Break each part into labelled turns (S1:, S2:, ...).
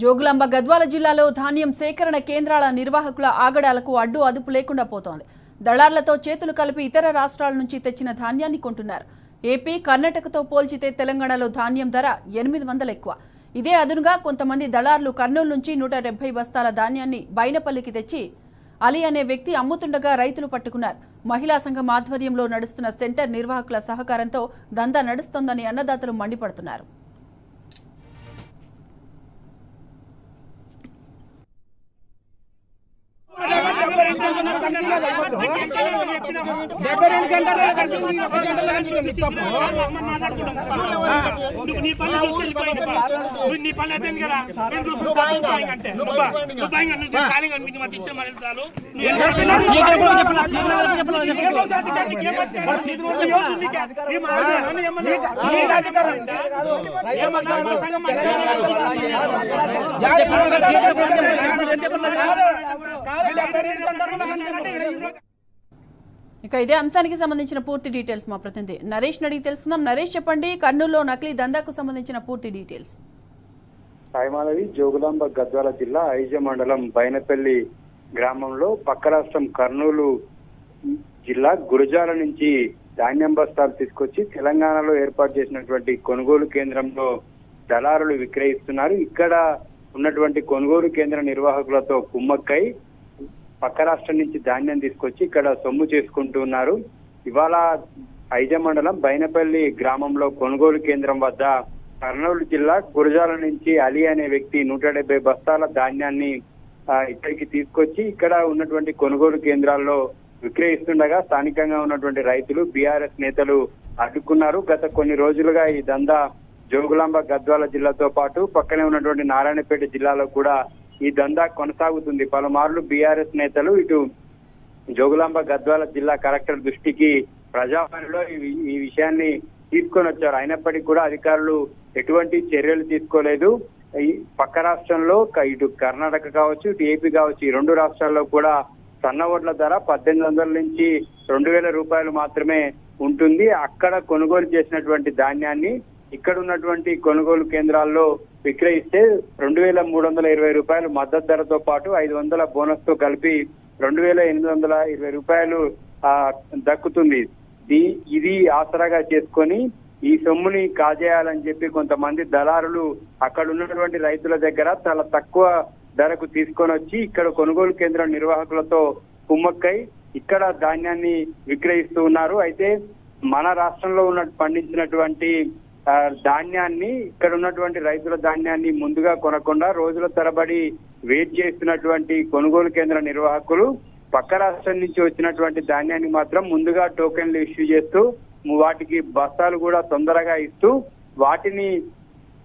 S1: జోగులాంబ గద్వాల జిల్లాలో ధాన్యం సేకరణ కేంద్రాల నిర్వాహకుల ఆగడాలకు అడ్డు అదుపు లేకుండా పోతోంది. దళార్లతో చేతులు కలిపి ఇతర రాష్ట్రాల నుంచి తెచ్చిన ధాన్యాన్ని కొంటున్నారు. ఏపీ కర్ణాటకతో పోల్చితే తెలంగాణలో ధాన్యం ధర ఎనిమిది వందలు ఎక్కువ. ఇదే అదునుగా కొంతమంది దళార్లు కర్నూలు నుంచి నూట డెబ్బై బస్తాల ధాన్యాన్ని బైనపల్లికి తెచ్చి అలీ అనే వ్యక్తి అమ్ముతుండగా రైతులు పట్టుకున్నారు. మహిళా సంఘం ఆధ్వర్యంలో నడుస్తున్న సెంటర్ నిర్వాహకుల సహకారంతో దందా నడుస్తోందని అన్నదాతలు మండిపడుతున్నారు.
S2: డెబ్బై రెండు సెంటర్లో కనిపించింది ఒక కనిపించింది తప్పు
S3: నీ పని నువ్వు నీ పని అయితే కదా నేను నువ్వు భయంగా నువ్వు ఖాళీగా మాకు మరి చాలు
S2: అధికారం
S1: ఇక ఇదే అంశానికి సంబంధించిన పూర్తి డీటెయిల్స్ మా ప్రతినిధి. నరేష్ అడిగి తెలుసుకుందాం. నరేష్ చెప్పండి కర్నూలులో నకిలీ దందాకు సంబంధించిన పూర్తి డీటెయిల్స్.
S4: సాయిమాలవి జోగులాంబ గద్వాల జిల్లా ఐజ మండలం బైనపల్లి గ్రామంలో పక్క రాష్ట్రం కర్నూలు జిల్లా గురజాల నుంచి ధాన్యం బస్తాలు తీసుకొచ్చి తెలంగాణలో ఏర్పాటు చేసినటువంటి కొనుగోలు కేంద్రంలో దళారులు విక్రయిస్తున్నారు. ఇక్కడ ఉన్నటువంటి కొనుగోలు కేంద్ర నిర్వాహకులతో కుమ్మక్కై పక్క రాష్ట్రం నుంచి ధాన్యం తీసుకొచ్చి ఇక్కడ సొమ్ము చేసుకుంటూ ఉన్నారు ఇవాళ ఐజ మండలం బైనపల్లి గ్రామంలో కొనుగోలు కేంద్రం వద్ద కర్నూలు జిల్లా గురజాల నుంచి అలీ అనే వ్యక్తి నూట డెబ్బై బస్తాల ధాన్యాన్ని ఇక్కడికి తీసుకొచ్చి ఇక్కడ ఉన్నటువంటి కొనుగోలు కేంద్రాల్లో విక్రయిస్తుండగా స్థానికంగా ఉన్నటువంటి రైతులు బీఆర్ఎస్ నేతలు అడ్డుకున్నారు. గత కొన్ని రోజులుగా ఈ దందా జోగులాంబ గద్వాల జిల్లాతో పాటు పక్కనే ఉన్నటువంటి నారాయణపేట జిల్లాలో కూడా ఈ దందా కొనసాగుతుంది. పలుమార్లు బీఆర్ఎస్ నేతలు ఇటు జోగులాంబ గద్వాల జిల్లా కలెక్టర్ దృష్టికి ప్రజావాణిలో ఈ- ఈ విషయాన్ని తీసుకొని వచ్చారు. అయినప్పటికీ కూడా అధికారులు ఎటువంటి చర్యలు తీసుకోలేదు. ఈ పక్క రాష్ట్రంలో ఇటు కర్ణాటక కావచ్చు ఇటు ఏపీ కావచ్చు ఈ రెండు రాష్ట్రాల్లో కూడా సన్న ఓట్ల ధర పద్దెనిమిది వందల నుంచి రెండు వేల రూపాయలు మాత్రమే ఉంటుంది. అక్కడ కొనుగోలు చేసినటువంటి ధాన్యాన్ని ఇక్కడ ఉన్నటువంటి కొనుగోలు కేంద్రాల్లో విక్రయిస్తే రెండు వేల మూడు వందల ఇరవై రూపాయలు మద్దతు ధరతో పాటు ఐదు వందల బోనస్తో కలిపి రెండు వేల ఎనిమిది వందల ఇరవై రూపాయలు దక్కుతుంది. ఇది ఆసరాగా చేసుకొని ఈ సొమ్ముని కాజేయాలని చెప్పి కొంతమంది దళారులు అక్కడ ఉన్నటువంటి రైతుల దగ్గర చాలా తక్కువ ధరకు తీసుకొని వచ్చి ఇక్కడ కొనుగోలు కేంద్రం నిర్వాహకులతో కుమ్మక్కై ఇక్కడ ధాన్యాన్ని విక్రయిస్తూ ఉన్నారు. అయితే మన రాష్ట్రంలో ఉన్న పండించినటువంటి ధాన్యాన్ని ఇక్కడ ఉన్నటువంటి రైతుల ధాన్యాన్ని ముందుగా కొనకుండా రోజుల తరబడి వెయిట్ చేస్తున్నటువంటి కొనుగోలు కేంద్ర నిర్వాహకులు పక్క రాష్ట్రం నుంచి వచ్చినటువంటి ధాన్యాన్ని మాత్రం ముందుగా టోకెన్లు ఇష్యూ చేస్తూ వాటికి బస్తాలు కూడా తొందరగా ఇస్తూ వాటిని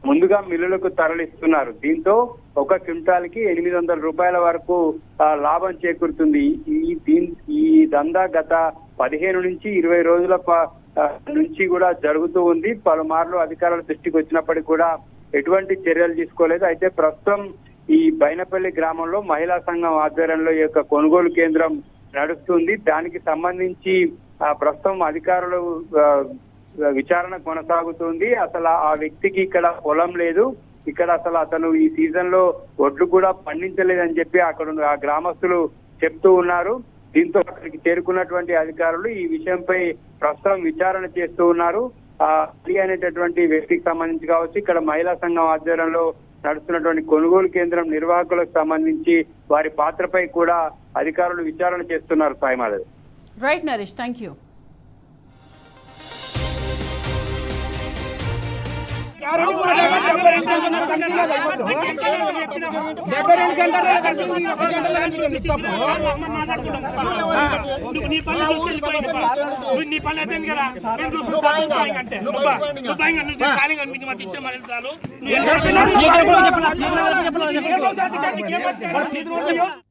S4: ముందుగా మిల్లులకు తరలిస్తున్నారు. దీంతో ఒక క్వింటాల్కి ఎనిమిది వందల రూపాయల వరకు లాభం చేకూరుతుంది. ఈ దీన్ ఈ దందా గత పదిహేను నుంచి ఇరవై రోజుల ప- నుంచి కూడా జరుగుతూ ఉంది. పలుమార్లు అధికారుల దృష్టికి వచ్చినప్పటికీ కూడా ఎటువంటి చర్యలు తీసుకోలేదు. అయితే ప్రస్తుతం ఈ బైనపల్లి గ్రామంలో మహిళా సంఘం ఆధ్వర్యంలో ఈ యొక్క కొనుగోలు కేంద్రం నడుస్తుంది. దానికి సంబంధించి ఆ, ప్రస్తుతం అధికారులు విచారణ కొనసాగుతుంది. అసలు ఆ వ్యక్తికి ఇక్కడ పొలం లేదు. ఇక్కడ అసలు అతను ఈ సీజన్లో ఒడ్లు కూడా పండించలేదని చెప్పి అక్కడ ఆ గ్రామస్తులు చెప్తూ ఉన్నారు. దీంతో అక్కడికి చేరుకున్నటువంటి అధికారులు ఈ విషయంపై ప్రస్తుతం విచారణ చేస్తూ ఉన్నారు. ఆ అలీ అనేటటువంటి వ్యక్తికి సంబంధించి కావచ్చు ఇక్కడ మహిళా సంఘం ఆధ్వర్యంలో నడుస్తున్నటువంటి కొనుగోలు కేంద్రం నిర్వాహకులకు సంబంధించి వారి పాత్రపై కూడా అధికారులు విచారణ చేస్తున్నారు Saimadhav
S1: right Naresh thank you
S2: డెబ్బై రెండు సెంటర్లో కనిపించింది ఒక సెంటర్లో కనిపించింది తప్పు
S3: నీ నీ అయితే కదా నేను అంటే నువ్వు ఖాళీగా మాకు ఇచ్చే మరి నువ్వు